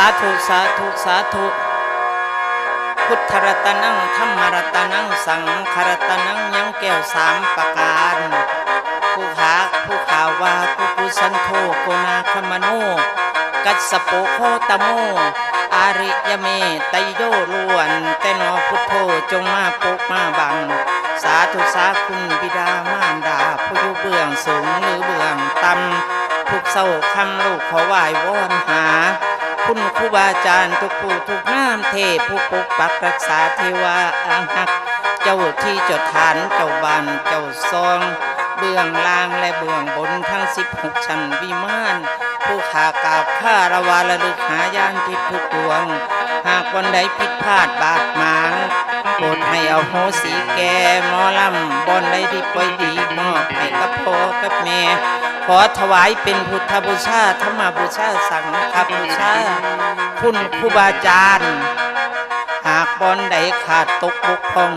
สาธุสาธุสาธุ พุทธรัตนังธรรมรัตนังสังขรัตนังยังแก้วสามประการผู้ขาผู้ขาวาผู้กุสันโทโกนาคมโน กัสสโปโคตโม อาริยเมตโยล้วน แต่นอพุทโธจงมาปกมาบัง สาธุสาคุณบิดามารดา ผู้อยู่เบื้องสูงหรือเบื้องต่ำทุกเศร้าคำลูกขอไหว้วอนหา คุณครูบาอาจารย์ทุกผู้ทุกน้ำเทพผู้ปกปักรักษาเทวาอาหัก เจ้าที่เจ้าฐานเจ้าบ้านเจ้าซองเบื้องล่างและเบื้องบนทั้งสิบหกชั้นวิมานผู้ขากราบข้าระวาระลึกหายานทิพทุกดวง หากวันใดผิดพลาดบาดหมาง โปรดให้เอาโหสีแกหมอลำบอนใดที่ปล่อยดีมอบให้กับพ่อกับแม่ขอถวายเป็นพุทธบูชาธรรมบูชาสังฆบูชาคุณครูบาอาจารย์หากบอนใดขาดตกบกพร่อง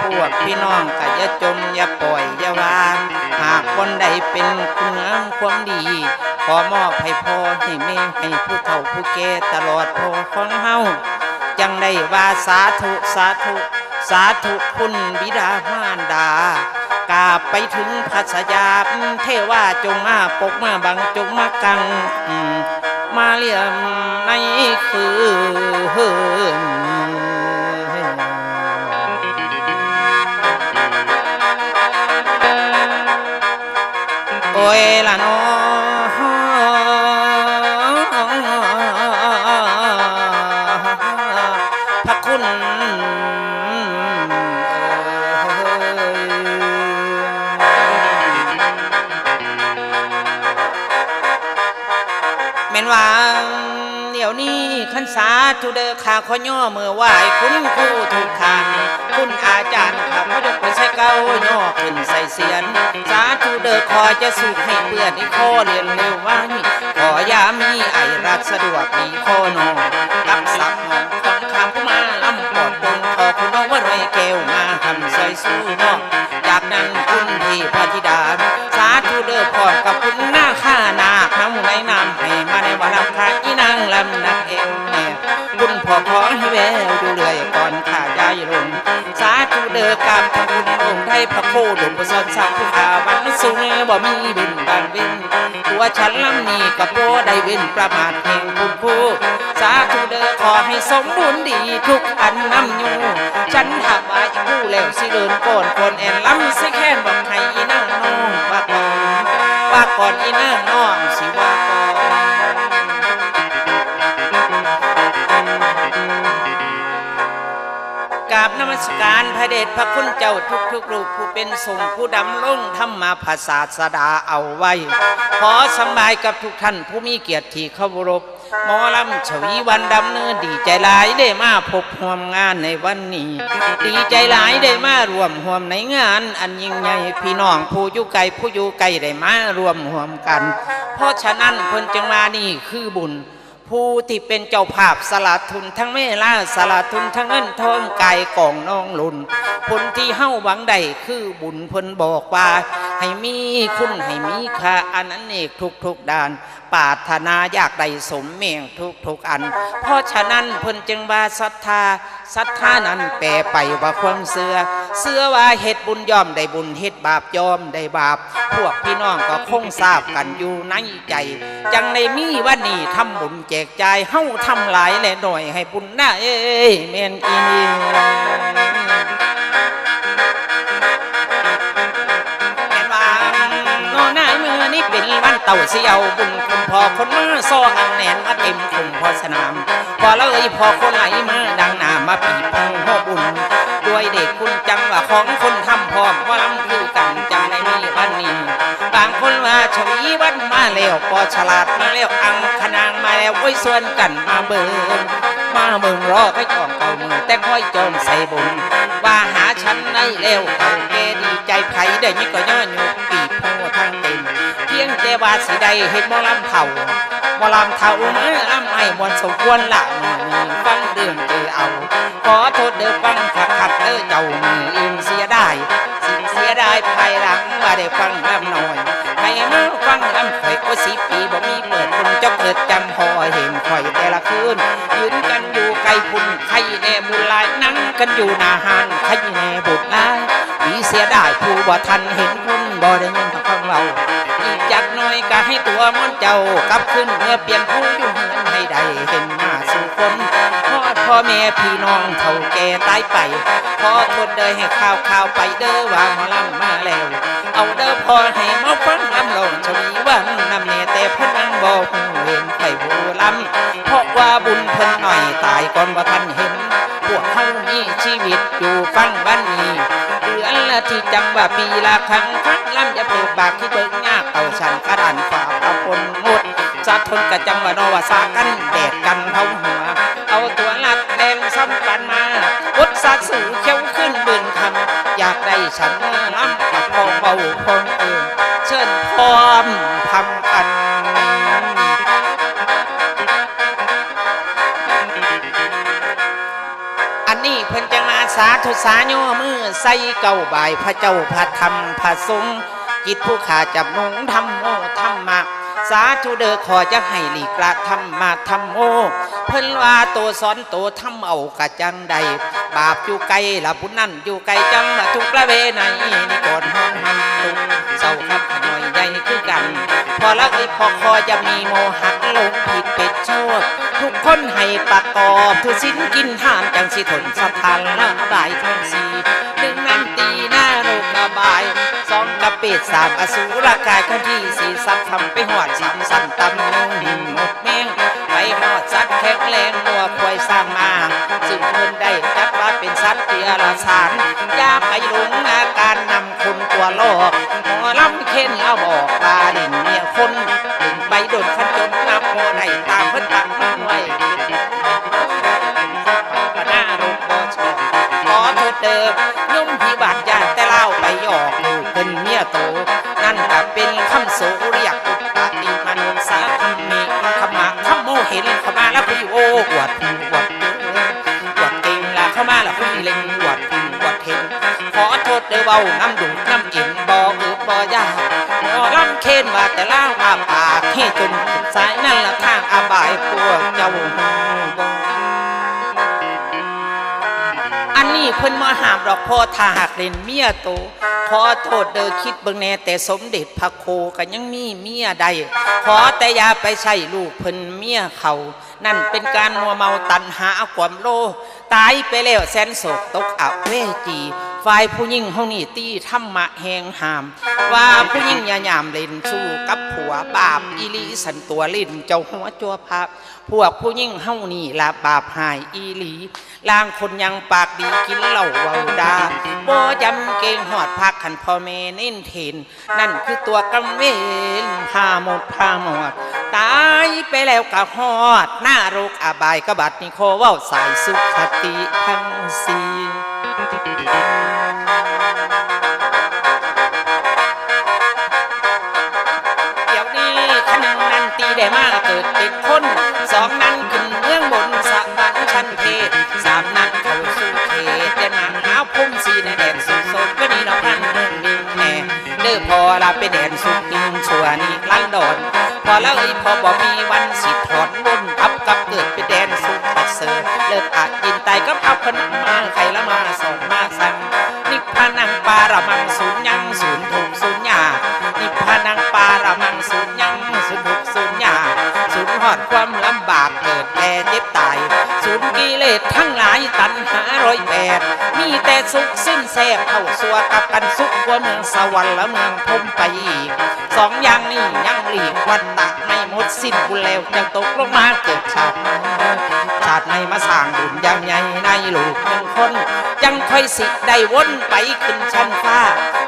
พวกพี่น้องก็อย่าจมอย่าปล่อยอย่าวางหากบอนใดเป็นคุณงามความดี ขอมอบให้พ่อให้แม่ให้ผู้เฒ่าผู้แก่ตลอดพ่อของเฮา จังได้ว่าสาธุสาธุ สาธุคุณบิดามารดากาบไปถึงพัสยาเทว่าจงมาปกมาบังจงมากังมมาเลี่ยมในคืนโอ้ยละน้อ นว่าเดี๋ยวนี้ขันสาธุเดอขาขอย่อเมื่อไหวคุณครูทุกทานคุณอาจารย์ขับพ ใส่เก้าย่อขึ้นใส่เสียน สาธุเดอขอยจะสุขให้เปื่อนอีข้อเรียนเร็วว่ามีขอยามีไอรักสะดวกมีข้อนอกับสักหองของคำผู้มาลำปอดปงขอคุณน้องว่าไรแก้วมาทำใส่สู้นอกจากนั้นคุณพี่พระธิดา สาธุเดอพร้อมกับคุณหน้าข้านาคน้ำในน้ำให้มาในวันลำคาอีนางลำนักเอว แน่คุณพ่อขอให้แววดูเรื่อยก่อนข้ายายลงสาธุเดอกับพระคุณองค์ไทยพระโคดมประสอนสักผู้ขาวันสูงบ่มีบินบางเว้นตัวฉันลำนี้กับโปได้เว้นประมาทแห่งคุณครูสาธุเดอขอให้สมบูรณ์ดีทุกอันนำอยู่ฉันถักว่าอีผู้แล้วสิเดินก่อนคนแอนลำสิแค่นบอกให้อีนางน้องว่าก่อนว่าก่อนอีนางน้องสิว่าก่อน มัสการพระเดชพระคุณเจ้าทุกทุกรูปผู้เป็นทรงผู้ดำลงธรรมภาษาสดาเอาไว้ ขอสบายกับทุกท่านผู้มีเกียรติที่เคารพหมอลำชวีวันดำเนินดีใจหลายได้มาพบร่วมงานในวันนี้ ดีใจหลายได้มารวมห่วมในงาน อันยิ่งใหญ่พี่น้องผู้อยู่ไกลผู้อยู่ไกลได้มารวมห่วมกัน เพราะฉะนั้นเพิ่นจึงมานี่คือบุญ ผู้ที่เป็นเจ้าภาพสลาทุนทั้งเมล่าสลาทุนทั้งเงินทองกายกองน้องลุนผลที่เฮ้าหวังใดคือบุญเพิ่นบอกว่า ให้มีคุณให้มีค่าอันนั้นเอกทุกทุกด้าน ปารถนาอยากได้สมเมียงทุกทุกอัน เพราะฉะนั้นเพิ่นจึงว่าศรัทธาศรัทธานั้นแปลไปว่าความเสือเสือว่าเฮ็ดบุญยอมได้บุญเฮ็ดบาปยอมได้บาป พวกพี่น้องก็คงทราบกันอยู่ในใจ จังในมีวันนี้ทำบุญแจกจ่ายเฮ้าทำหลายแหละหน่อยให้บุญหน้าเอ้ยแม่นอี เป็นวันเต่าเสียวบุญคุณพอคนมาซ้ออังแหนนมาเต็มคุมพอสนาม พอเลยพอคนไหลมาดังหนามาปีพงพ่อบุญด้วยเด็กคุณจังว่าของคนทำพร้อมว่าลำคือกันจังในมีวันนี้บางคนว่าชวีวันมาแล้วปอฉลาดมาแล้วอังขนางมาแล้วไว้ส่วนกันมาเบิ่งมาเบิ่งรอไปจองเก่ามือแต่ค่อยจองใส่บุญว่าหาฉันในแล้วเขาแกดีใจไผได้ยิ่งก็ย่ออยู่ปีโพทางเต็ม งแต่ว่าสิได้เห็นหมอลำเท่าหมอลำเท่ามือลำไอ้มวนสมควรละมือนี้ฟังเดือนเจอเอาขอโทษเด้อฟังขัดขัดเด้อเจ้ามืออื่นเสียได้สิ่งเสียได้ภายหลังว่าได้ฟังลำหน่อยให้มาฟังลำข่อยก็สิปีบ่มีเปิดคุณเจ้าเกิดจำพอเห็นข่อยแต่ละคืนยืนกันอยู่ไกลพุ่นใครแน่บุญหลายนั่งกันอยู่หนาหานใครแน่บุญหลายผีเสียได้ผู้บ่ทันเห็นคุณบ่ได้ยิน อีกจักหน่อยก็ให้ตัวมันเจ้ากลับขึ้นเมื่อเปลี่ยนผู้อยู่เหือนให้ได้เห็นหน้าสู่คนทอพ่อแม่พี่น้องเท่าแก่ตายไปขอทษเด้อให้ข่าวข่าวไปเด้อว่าหมอลำมาแล้ว เอาเด้อพอให้มาฟังลำลงชวีวันนำเนแต่พิ่นนั่งบ่ฮู้เห็นไผผู้ลำเพราะว่าบุญเพิ่นหน่อยตายก่อนบ่าทันเห็น วกเฮามีชีวิตอยู่ฟังวันนี้เดือนละที่จังว่าปีละครั้งครั้งลำจะเปิดปากที่เบิ่งยากเอาฉันกระดานฝาเอาคนงดสัตว์ทนกะจังว่านอว่าสากันแดดกันเผาหัว เอาตัวลักแดงซ้ำปันมาอดสาสื่อเขี้ยวขึ้นบืนคำอยากได้ฉันล้ำกับพองเบาพองเอิญเชิญพร้อมทำอัน สาธุสาโยมือใส่เก่าบ่ายพระเจ้าพระธรรมพระสงฆ์จิตผู้ขาจับนงธรรมโมธรรมะสาธุเดอขอจะให้หลีกละธรรมะธรรมโมเพิ่นว่าโตสอนโตทำเอากะจังใด บาปอยู่ไกลละบุญนั่นอยู่ไกลจังละทุกละเวไหนนี่กอนห้องหันตุกเศร้าครับขน่อยใหญ่คือกัน พอละอ้พอคอจะมีโมหักลงผิดเป็ดโชดทุกคนให้ประกอบทุสินกินทานจังสิทนสะทานละบายทั้งสี่หนึ่งนั่นตีหน้าโรกระบายสองกระเป็ดสามอสูรกายคนที่สี่สับทำไปหอดสามสันตำนงหินหมดแมงไปหอดสัตว์แข็งแรงนัวควายสร้างมา ซึ่งเพิ่นได้จัดว่าเป็นสัตว์เตียรสารยาไปหลงอาการนำคนตัวโลกหมอลำเค้นเอาบอกปลาดินเนี่ยคนถึงไปโดนขันจนนับโมได้ตามเพิ่นตักมันไว้หน้ารูปบ่ชอบขอโทษเดิมยุ่มที่บาดยานแต่เล่าไปหยอกลูกเพิ่นเมียโต นั่นก็เป็นคำโสเรียกอุปาติมนุสาคำมีขมาขโมเห็นขมาแล้วพี่โอ้อวด เข้ามาแล้วพี่เล็งอวดพี่อวดเห็นขอโทษเด้อเบาน้ำดุน้ำอิ่มบ่อือบ่ยากหมอลำเค้นว่าแต่ล่างอาปากให้จนสายนั่นละทางอาบายพวกเจ้าบ่อันนี้เพิ่นมาหามดอกพ่อถ้าหากเล่นเมียโตขอโทษเด้อคิดเบิ่งแน่แต่สมเด็จพระโคก็ยังมีเมียใดขอแต่อย่าไปใช่ลูกเพิ่นเมียเขา นั่นเป็นการมัวเมาตันหาความโล ตายไปแล้วแสนโศกตกอับเวจีฝ่ายผู้หญิงเฮานี่ตีธรรมะแหงหาม ว่าผู้หญิงอย่ายามเล่นสู้กับผัวบาปอีลีสันตัวลิ้นเจ้าหัวจัวพับพวกผู้ยิ่งเฮานี่ละบาปหายอีลี ล่างคนยังปากดีกินเหล้าเวาดาบ่จำเกงหอดพักขันพ่อแม่เน้นเทนนั่นคือตัวกำเวนพาหมดพาหมด ตายไปแล้วกะหอด หน้าโรคอบายกบัดนิโคเว้าสายสุขติทั้งสี่เดี๋ยวนี้ขนึงนันตีได้มากเกิดเป็นคนสอง ดนสุโสดก็นี่น้องนั่นเมืองนิ่งแน่เด้อพอลาไปแดนสุกยิงชัวนี่ลันดอนพอแล้วไอ้พอบอกมีวันสิถอนวนทับกับเกิดเป็นแดนสุกปัดเสือเลิกอาจยินตายก็เอาพนังมาใครละมาสอนมาสั่งนิพพานังปาระมังศูนย์ยังศูนย์ถูกศูนย์ยานิพพานังปาระมังสุญญังสุทุกสุญญาสุญหอดความลำบากเกิดแก่เจ็บตายสุญกิเลสทั้งหลายตัณหาร้อยแปดมีแต่สุข สิ้นแสบเข้าสัวกับกันสุขกว่าเมืองสวรรค์และเมืองพมไปอีกสองอย่างนี้ยังหลีกวันตะไม่หมดสิ้นบุแล้วยังตกลงมาเกิดชาติชาติในมาสร้างบุญยังใหญ่ในลูกหนึ่งคน จังค่อยสิได้วนไปขึ้นชั้นฟ้า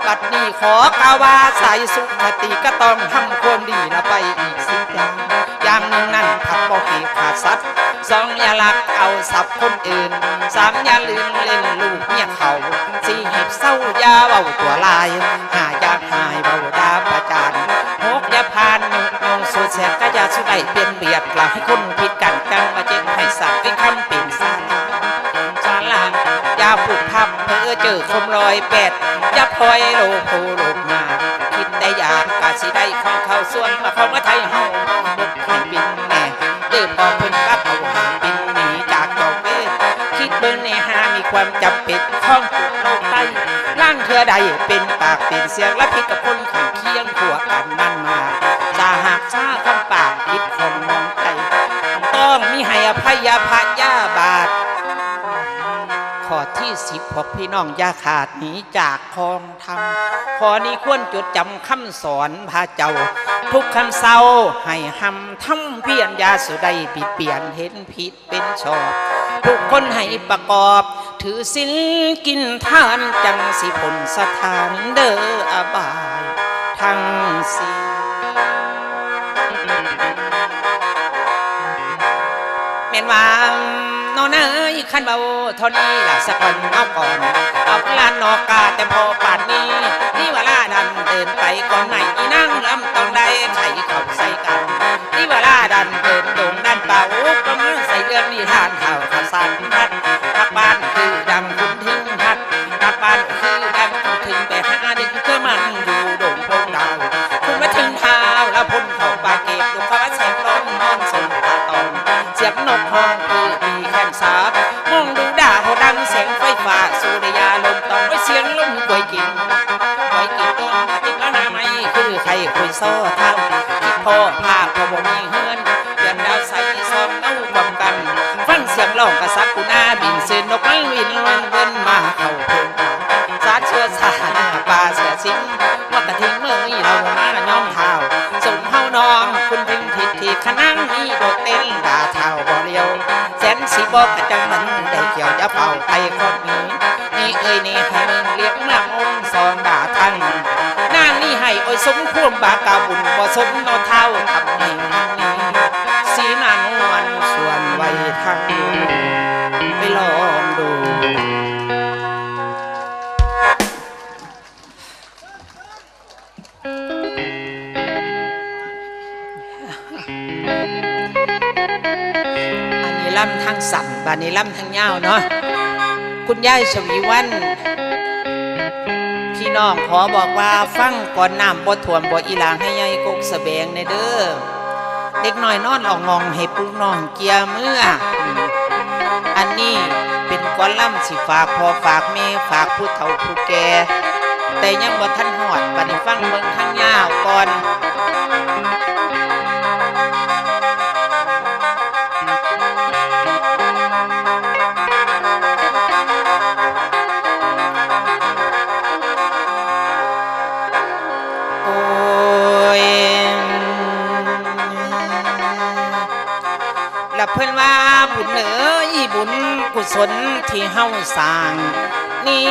บัดนี้ขอกาวาสายสุขติก็ต้องทำความดีละไปอีกสิอย่างอย่างนั่นพัดบ่ให้ขาดสัตว์สองอย่าลักเอาทรัพย์คนอื่นสามอย่าลืมเล่นลูกเมียเขาสี่เห็บเศร้าอย่าเบาตัวลายห้าอย่าหายเบาดาประจานหกอย่าพานยุกยงสุดแสบก็อย่าสุดไหลเปลี่ยนเบียดกล่าวให้คนผิดกันจังมาเจ็บให้สัตว์เป็นคำเป็นสาราสาลาอย่าผูกพับเพื่อเจอคมรอยแปดอย่าพลอยโลโพโลมาคิดแต่อยากกาสิได้ของเขาส่วนมาของมาไทยเฮาามีความจำเป็นของจุกเราใต้ล่างเธอใดเป็นปากเป็นเสียงและพิดกับคนข้างเคียงหัวกันนั่นมาจาหากชาคำปากผิดของมองใจต้องมีให้อภัยพยาบาท ที่สิบพบพี่น้องอย่าขาดหนีจากคองธรรมข้อนี้ควรจดจำคำสอนพระเจ้า ทุกคำเศร้าให้หำทำเพียรอยาสุใดปิดเปลี่ยนเห็นผิดเป็นชอบ ทุกคนให้ประกอบ ถือศีลกินทานจังสิผลสถานเด้ออบายทั้งสิ้นแม่นว่า โนนเอ้ยขันเบาเท่านี้ล่ะสักวันเอาก่อนเอาลานนอกกาแต่พอป่านนี้นี่เวลาดันเดินไปก่อนไหนอีนั่งลำต้องได้ไข่ข้าใส่กันนี่เวลาดันเดินดงดันเป่าก็มือใส่เรื่องนิทานข่าวข่าวสารพัดพักบ้านคือดังคุณถึงพัดพักบ้านคือดังคุณถึงไปหาดึงเพื่อมันอยู่ดงพงดาวคุณมาถึงเท้าแล้วพุ่นเข้าปากเก็บลูกเขาว่าแสงลมนอนสนตาตองเสียงนกห้องคือ สาบมองดูด่าเขาดังเสียงไฟฟ้าสุริยาลมตองไว้เสียงลมกวยกินกวยกินต้นติดแล้วนาไม่คือใครคุยโซ่เท่าที่พ่อภาพพอบ่มีเฮือนเดือนดาวใส่ซอมเต้าความกัน ฟังเสียงร้องกระซักกุนาบินเส้นนกไม้วินวันเดินมาเข้าพง สาดเชื้อสาหน้าป่าเสียสิงว่ากระทิงมือเรามาย้อมเท้าสมเฮาน้องคุณถึงทิศที่ขนังนี้โดดเต้นด่าเท้าบ่เลียวแสนสีบอกกระจังมันได้เกี่ยวจะเป่าไปคนนี้นี่เอ้ยนี่ให้มึงเรียกนางองค์สองด่าทั้งนางนี่ให้โอ้ยสมควรบากาบุญบ่สมนอเท้าทำให้นี้สีนานวันส่วนไว้ทั้งไปลองดูานนี้ล่ำทางยาวเนาะคุณยายชวีวันพี่น้องขอบอกว่าฟังก่อนน้ำบ่ถ่วมบ่อีหลางให้ยายกกสะแบงในเด้อเด็กน้อยนอนออกงองให้ปุกน้องเกียร์เมื่อ อันนี้เป็นก้อนล่ำสิฝากพอฝากเมฝากผู้เฒ่าผู้แก่แต่ยังบ่ทันหอดบัดนี้ฟังเบิ่งทางยาวก่อน ศลที่เฮาสร้าง นี่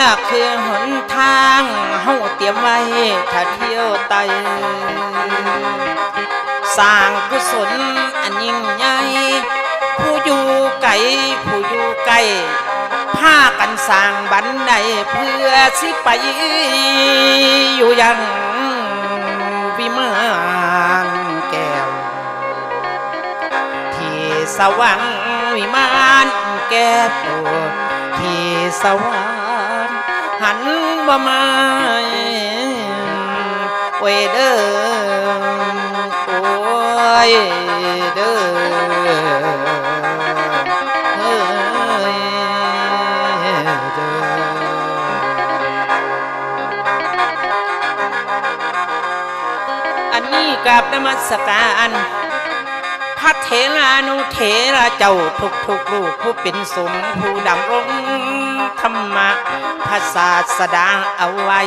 ล่ะคือหนทางเฮาเตรียมไว้ถ้าเที่ยวไตสร้างกุศลอันยิ่งใหญ่ผู้อยู่ไกลผู้อยู่ใกล้พากันสร้างบันไดเพื่อสิไปอยู่ยังวิมานแก้วที่สวรรค์วิมาน แก้วที่สวรรค์หันบ่มาโอ้ยเด้อโอ้ยเด้อเอ้ยเด้ออันนี้กับนมัสการพ ระเถรานุเถระเจ้าทุกทุกลูกผู้เป็นสงฆ์ผู้ดำรงธรรมะภาษาสดาเอาไว้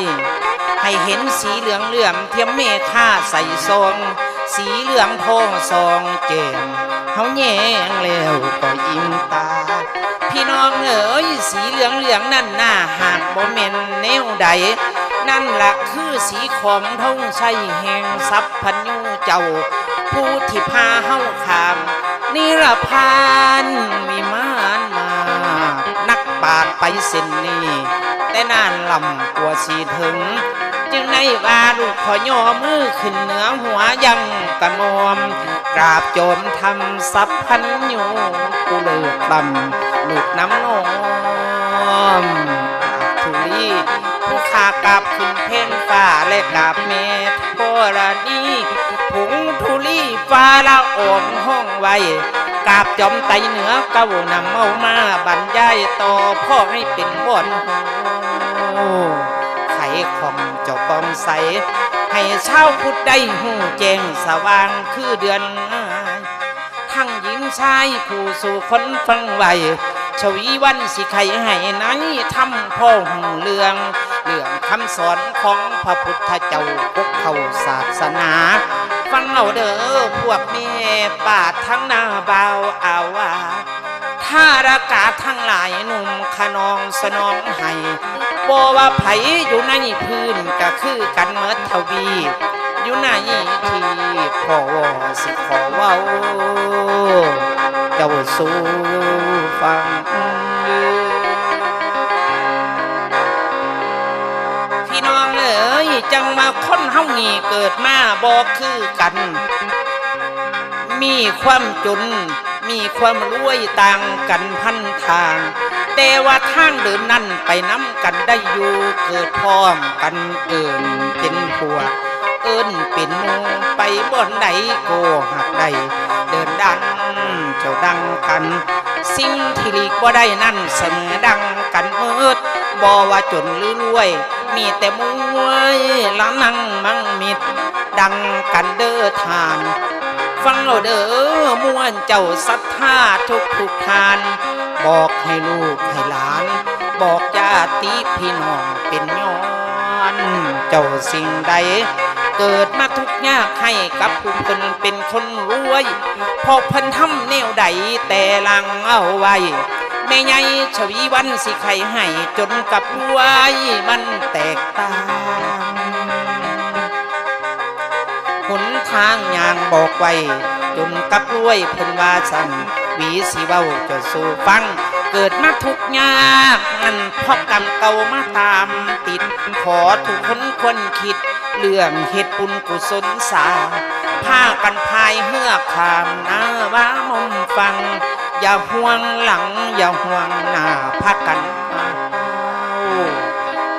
ให้เห็นสีเหลืองเหลื่อมเทียมเมฆาใส่ซองสีเหลืองทองซองเจงเฮาแยงแล้วก็อิ่มตา พี่น้องเอ๋ยสีเหลืองเหลืองนั่นหน้าหากบ่แม่นแนวใด นั่นละคือสีของทองชัยแห่งทรัพย์พันยูเจ้า ผู้ที่พาเฮาขามนิรพานวิมานมา นักปาดไปเส้นนี้แต่นานลำกว่าสีถึง จึงในว่าลูกขอย่อมือขึ้นเหนือหัวยังกระมอมกราบโจมทำสัพพันยูกูเลิกลำลูกน้ำนอมทุลีผู้ขากราบขึ้นเพ่งฟ้าและกราบเมธโพรานี ผงทุลีฟ้าละอ่อนห้องไว้กาบจอมไตเหนือเก้านำเอามาบรรยายต่อพ่อให้เป็นบนไขของเจ้าปอมใส ให้เช้าพุทได้หูแจงสว่างคือเดือนง่ายทั้งหญิงชายผู้สู่คนฟังไวชวีวันสิไขให้ไหนทำพ่อหงเรืองเรื่องคำสอนของพระพุทธเจ้าพวกเขาศาสนา ฟังเอาเด้อพวกแม่ป่าทั้งหน้าเบาอาวาถ้ารากาทั้งหลายหนุ่มขนองสนองให้บ่ว่าไผอยู่ในพื้นก็คือกันเมดทวีอยู่ในที่ขอสิขอเว้าเจ้าสู่ฟังพี่น้องเอ๋ยจังมาานี่เกิดมาบ่คือกัน มีความจน มีความรวยต่างกันพันทาง แต่ว่าทางเดินนั่นไปน้ำกันได้อยู่เกิดพร้อมกันเอินเป็นผัว เอิ้นเป็นมูไปบ่อนใดโกหักใดเดินดังเจ้าดังกัน สิ่งที่หลีกบ่ได้นั่นเสมอดัง กันเมิดบ่ว่าจนหรือรวย มีแต่มวยละนังมังมิด ดังกันเด้อทาน ฟังเอาเด้อม่วนเจ้าศรัทธาทุกทุกทาน บอกให้ลูกให้หลาน บอกญาติพี่น้องเป็นย้อน เจ้าสิ่งใดเกิดมาทุกยากให้กับผู้เพิ่นเป็นคนรวย พอพิ่นทำแนวใดแต่ลังเอาไว้ แม่ใหญ่ชวีวันสิไขให้จนกับรวยมันแตกต่างหนทางยางบอกไว้จนกับรวยเพิ่นว่าสั่นหวีสิเว้าจะสู่ฟัง เกิดมาทุกยากนั่นเพราะกรรมเก่ามาตามติด ขอทุกคนควรคิด เรื่องเหตุบุญกุศลสาพากันพายเฮือกขามหน้าว่ามอมฟัง อย่าห่วงหลัง อย่าห่วงหน้าพากันเอา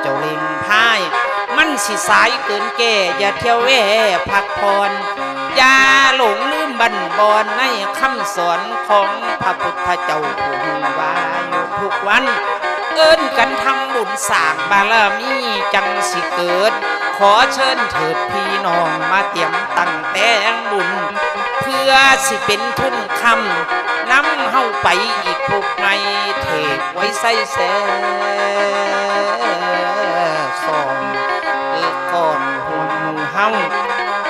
จ้าเล่งพาย มันสิสายเกินแก่อย่าเที่ยวแว่พักผ่อนอย่าหลงลืมบันบอนในคำสอนของพระพุทธเจ้าผู้หงวาอยู่ทุกวัน เอิ้นกันทำบุญสร้างบารมีจังสิเกิด ขอเชิญเถิดพี่น้องมาเตรียมตั้งแต่งบุญ เพื่อสิเป็นทุนคำนำเฮาไปอีกพวกไม่เทกไว้ใส่แสสองเออก่อนห่วงหมูเฮา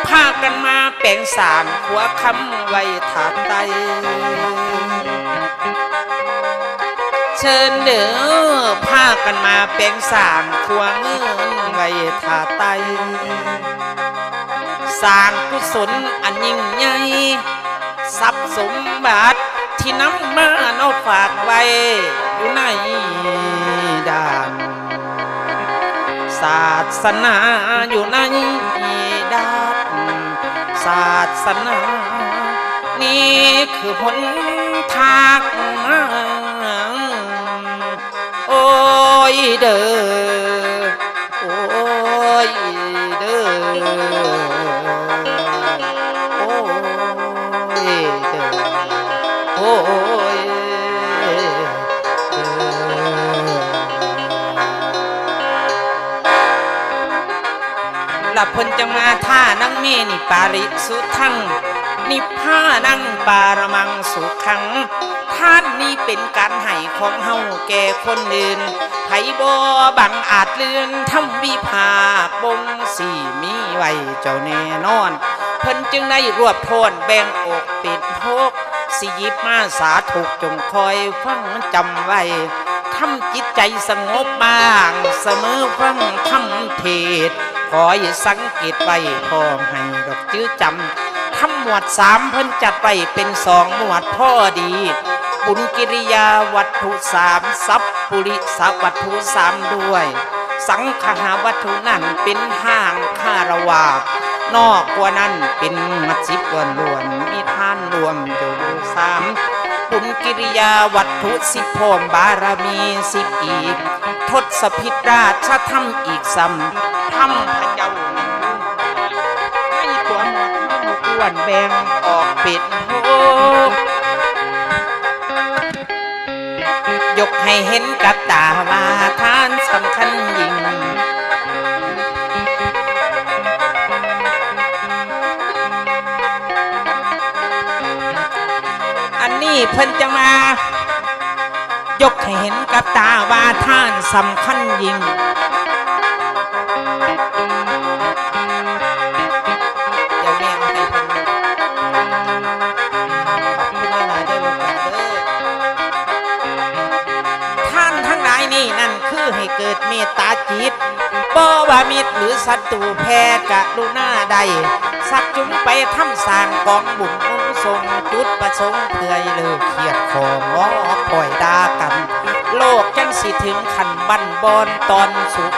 พากันมาแปลงสารหัวคำไว้ถาดไตเชิญเด้อพากันมาแปลงสามควงเงินไว้ถาไต สร้างกุศลอันยิ่งใหญ่ทรัพย์สมบัติที่น้ำมาเอาฝากไว้อยู่ในด่านศาสนาอยู่ในด้านศาสนา นี่คือหนทางโอ้ยเด้อ ลับพนจะมาท่านั่งเมนี่ปาริสุทังนิพพานังปารมังสุขังท่านนี้เป็นการให้ของเฮาแก่คนอื่นไผบ่บังอาจเลื่อนทำวิภาคบงสี่มีไว้เจ้าแน่นอน เพิ่นจึงได้รวบโทนแบ่งอกปิดพกสิหยิบมาสาถูกจงคอยฟังจำไว้ทำจิตใจสงบบ้าง เสมอฟังทำเทศ ขออย่าสังเกตไว้พอให้ดอกจื้อจำทำหมวดสามเพิ่นจัดไปเป็นสองหมวดพ่อดี บุญกิริยาวัตถุสามสัพปุริสวัตถุสามด้วย สังขหาวัตถุนั่นเป็นห้างคาระวาสนอกกว่านั้นเป็นมัดสิบวนล้วนมีท่านรวมอยู่สามบุญกิริยาวัตถุสิบพรมบารมีสิบอีก ทศพิตราชธรรมอีกซ้ำทำ พระเจ้าในแบ่งออกปิดโหยกให้เห็นกับตาว่าทานสำคัญยิ่งอันนี้เพิ่นจะมายกให้เห็นกับตาว่าท่านสำคัญยิ่ง บ่ว่ามิตรหรือศัตรูแพ้กะลุนาใด สักจุงไปทำสร้างกองบุญอุทรงจุดประสงค์เพื่อเลิกเครียดของง้อปล่อยดากัน โลกจังสิถึงขันบันบอนตอนสุข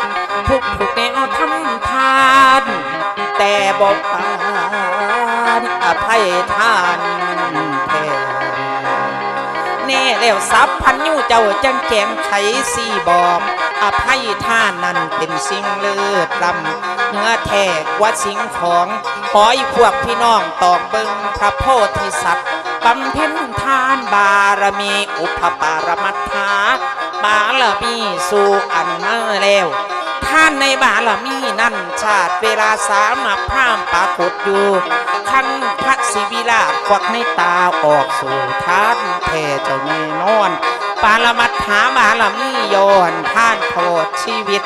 ทุกทุกแนวทำทาน แต่บอกปานอภัยทานแท้แน่แล้วสับพันยูเจ้าจังแจงไขสี่บอก อภัยท่านนั้นเป็นสิ่งเลิศลำเนื้อแท้กว่าสิ่งของขอให้พวกพี่น้องตอกเบิงพระโพธิสัตว์บำเพ็ญทานบารมีอุปปารมัตถาบารมีสู่อันเมื่อแล้วท่านในบารมีนั่นชาติเวลาสามารถพร่ามปรากฏอยู่ขันพระศิวิราควักในตาออกสู่ท่านแท่เจ้าแน่นอน ปารมัตถาบารมีย้อนท่านโทษชีวิต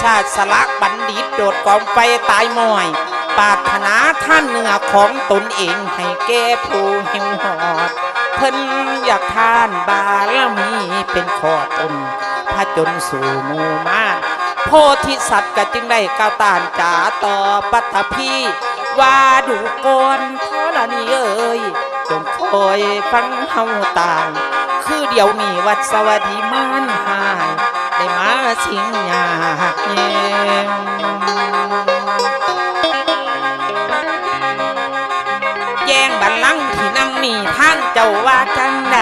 ชาติสลักบัณฑิตโดดกองไฟตายมอยปาถนาท่านเนื้อของตนเองให้แก้ผู้หิวหอด เพิ่นอยากทานบารมีเป็นขอตนพระจนสู่มู่มานโพธิสัตว์ก็จึงได้ก้าวตานจ่าต่อปัตตภีว่าดูก่อนธรณีเอ้ยจงคอยฟังเฮาต่าง คือเดี๋ยวนี้วัดสวัสดีมันหาย ได้มาสิงยากเย็นแย่งบัลลังก์ที่นั่งนี่ท่านเจ้าว่าจังไหน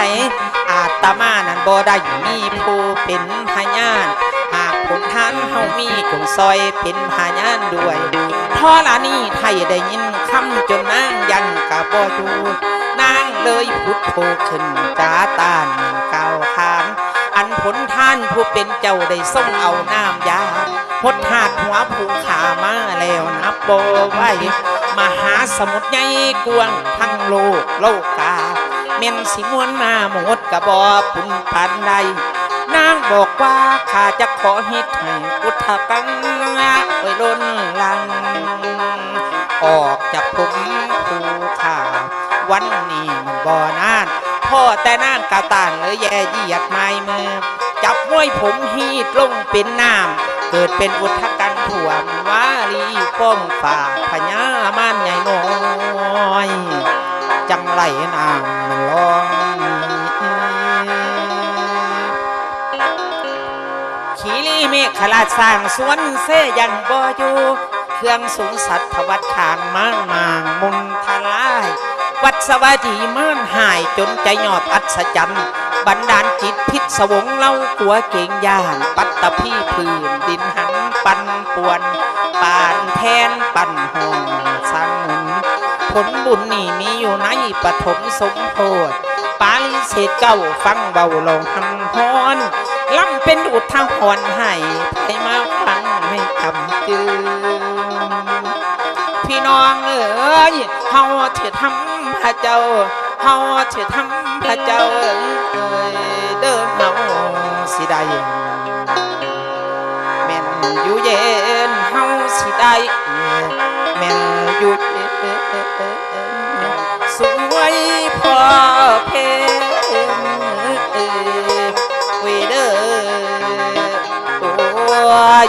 อาตมานั้นบ่ได้มีผู้เป็นพยานหากผลท่านเฮามีจงซอยเป็นพยานด้วยพอละนี่ไทยได้ยินคำจนนางยังกะบ่อยู่ เลยพุทโธขึ้นจ้าตานเก้าขานอันผลท่านผู้เป็นเจ้าได้ส่งเอาน้ำยาพดหาดหัวผู้ขามาแล้วนับโบไว้มหาสมุทรใหญ่กวางทั้งโลกโลกาเม่นสิมวนมาหมดกระบอปุ่นพันใดนางบอกว่าข้าจะขอเฮ็ดให้พุทธกังไว้ล้นลัง ออกจากผมภูขาวัน นี้มันบ่นาน พ่อแต่นางกาตานเลยแย่เยียดไม้มือ จับม้วยผมฮีดลงเป็นน้ำเกิดเป็นอุทกันถ่วมวาลีป้องฝ่าพญามานใหญ่น้อยจังไหลนางมันลองขีรีเมฆขลาดสร้างสวนเสยังบ่อยู่เครื่องสูงสัตว์ทวัดขางมางมางมุนทลาย วัดสวัสดีม่านหายจนใจหยอบอัศจรรย์บันดาลจิตพิษสวงเล่ากัวเก่งยาน ปัตตพี่พื้นดินหันปันป่วนปานแทนปันหองสร้างหนุนผลบุญนี่มีอยู่ในปฐมสมโพธิปาลิเศษเก้าฟังเบาลงหำฮอนล่ำเป็นอุทาหรณ์ให้ให้มาฟังให้คำจืนพี่ น้องเอ๋ยเฮาเถิดทำพระเจ้าเฮาเถิดทำพระเจ้าเอ๋ยเดินเฮาสิได้แม่นอยู่เย็นเฮาสิได้แม่นอยู่สวยพอเพนเวเดอโอ้ย